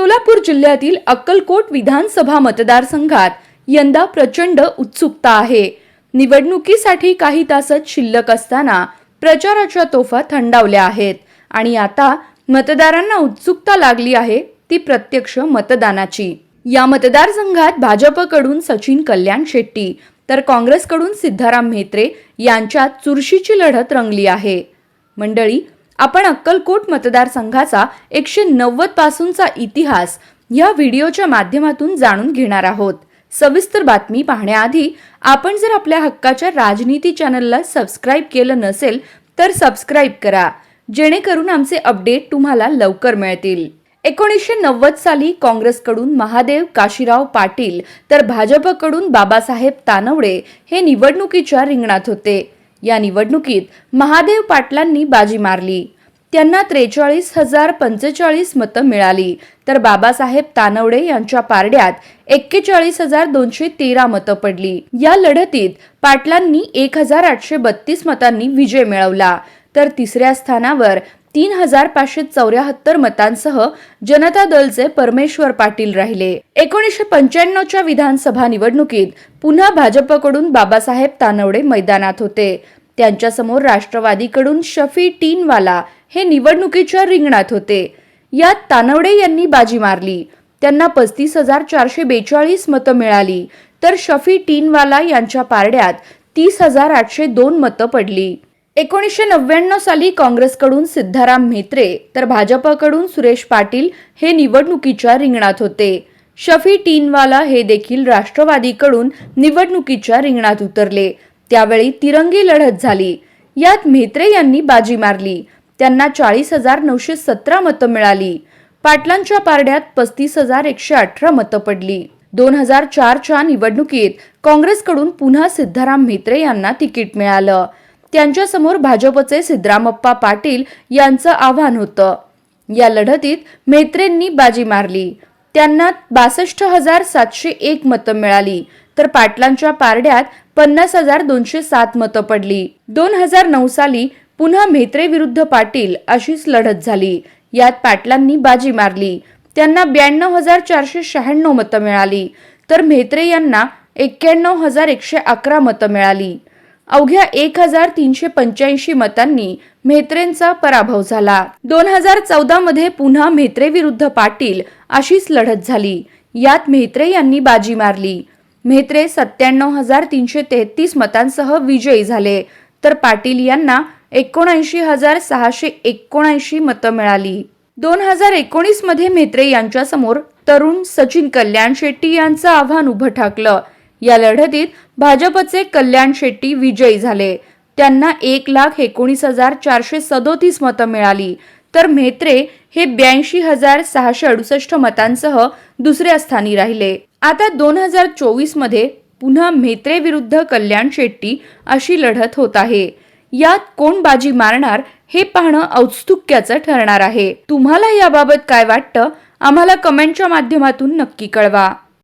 सोलापूर जिल्ह्यातील अक्कलकोट विधानसभा मतदारसंघात यंदा प्रचंड उत्सुकता आहे. निवडणुकीसाठी काही तासच शिल्लक असताना प्रचाराच्या तोफा थंडावल्या आहेत आणि आता मतदारांना उत्सुकता लागली आहे ती प्रत्यक्ष मतदानाची. या मतदारसंघात भाजपकडून सचिन कल्याण शेट्टी तर काँग्रेसकडून सिद्धाराम म्हेत्रे यांच्यात चुरशीची लढत रंगली आहे. मंडळी आपण अक्कलकोट मतदारसंघाचा एकशे नव्वद पासूनचा इतिहास या व्हिडिओच्या माध्यमातून जाणून घेणार आहोत. सविस्तर बातमी पाहण्याआधी आपण जर आपल्या हक्काच्या राजनीती चॅनलला सबस्क्राईब केलं नसेल तर सबस्क्राईब करा जेणेकरून आमचे अपडेट तुम्हाला लवकर मिळतील. एकोणीसशे नव्वद साली काँग्रेसकडून महादेव काशीराव पाटील तर भाजपकडून बाबासाहेब तानवडे हे निवडणुकीच्या रिंगणात होते. या निवडणुकीत महादेव पाटलांनी बाजी मारली. त्यांना त्रेचाळीस हजार पंचेचाळीस मतं मिळाली. तर बाबासाहेब तानवडे यांच्या पारड्यात एक्केचाळीस हजार दोनशे तेरा मतं पडली. या लढतीत पाटलांनी एक हजार आठशे बत्तीस मतांनी विजय मिळवला. तर तिसऱ्या स्थानावर तीन हजार पाचशे चौऱ्याहत्तर मतांसह जनता दलचे परमेश्वर पाटील राहिले. एकोणीसशे पंच्याण्णवच्या विधानसभा निवडणुकीत पुन्हा भाजपकडून बाबासाहेब तानवडे मैदानात होते. त्यांच्यासमोर राष्ट्रवादीकडून शफी टीनवाला हे निवडणुकीच्या रिंगणात होते. यात तानवडे यांनी बाजी मारली. त्यांना पस्तीस हजार चारशे बेचाळीस मतं मिळाली. तर शफी टीनवाला यांच्या पारड्यात तीस हजार आठशे दोन मतं पडली. एकोणीसशे नव्याण्णव साली काँग्रेसकडून सिद्धाराम म्हेत्रे तर भाजपकडून सुरेश पाटील हे निवडणुकीच्या रिंगणात होते. शफी टीनवाला हे देखील राष्ट्रवादीकडून निवडणुकीच्या रिंगणात उतरले. त्यावेळी तिरंगी लढत झाली. यात म्हेत्रे यांनी बाजी मारली. त्यांना चाळीस हजार नऊशे सतरा मतं मिळाली. पाटलांच्या पारड्यात पस्तीस हजार एकशे अठरा मतं पडली. दोन हजार चारच्या निवडणुकीत काँग्रेसकडून पुन्हा सिद्धाराम म्हेत्रे यांना तिकीट मिळालं. त्यांच्यासमोर भाजपचे सिद्धरामप्पा पाटील यांचं आव्हान होतं. या लढतीत मेत्रेंनी बाजी मारली. त्यांना बासष्ट हजार सातशे एक मतं मिळाली. तर पाटलांच्या पारड्यात पन्नास हजार दोनशे सात मतं पडली. दोन हजार नऊ साली पुन्हा मेत्रे विरुद्ध पाटील अशीच लढत झाली. यात पाटलांनी बाजी मारली. त्यांना ब्याण्णव हजार चारशे शहाण्णव मतं मिळाली. तर मेत्रे यांना एक्क्याण्णव हजार एकशे अकरा मतं मिळाली. अवघ्या एक हजार तीनशे पंच्याऐंशी मतांनी म्हेत्रेंचा पराभव झाला. दोन हजार चौदा मध्ये पुन्हा म्हेत्रे विरुद्ध पाटील अशीच लढत झाली. यात म्हेत्रे यांनी बाजी मारली. म्हेत्रे सत्त्याण्णव हजार तीनशे तेहतीस मतांसह विजयी झाले. तर पाटील यांना एकोणऐंशी हजार सहाशे एकोणऐंशी मतं मिळाली. दोन हजार एकोणीसमध्ये म्हेत्रे यांच्यासमोर तरुण सचिन कल्याण शेट्टी यांचं आव्हान उभं ठाकलं. या लढतीत भाजपचे कल्याण शेट्टी विजयी झाले. त्यांना एक लाख एकोणीस हजार चारशे सदोतीस मतं मिळाली. तर म्हेत्रे हे ब्याऐंशी हजार सहाशे अडुसष्ट मतांसह दुसऱ्या स्थानी राहिले. आता दोन हजार चोवीसमध्ये पुन्हा म्हेत्रे विरुद्ध कल्याण शेट्टी अशी लढत होत आहे. यात कोण बाजी मारणार हे पाहणं औत्सुक्याचं ठरणार आहे. तुम्हाला याबाबत काय वाटतं? आम्हाला कमेंटच्या माध्यमातून नक्की कळवा.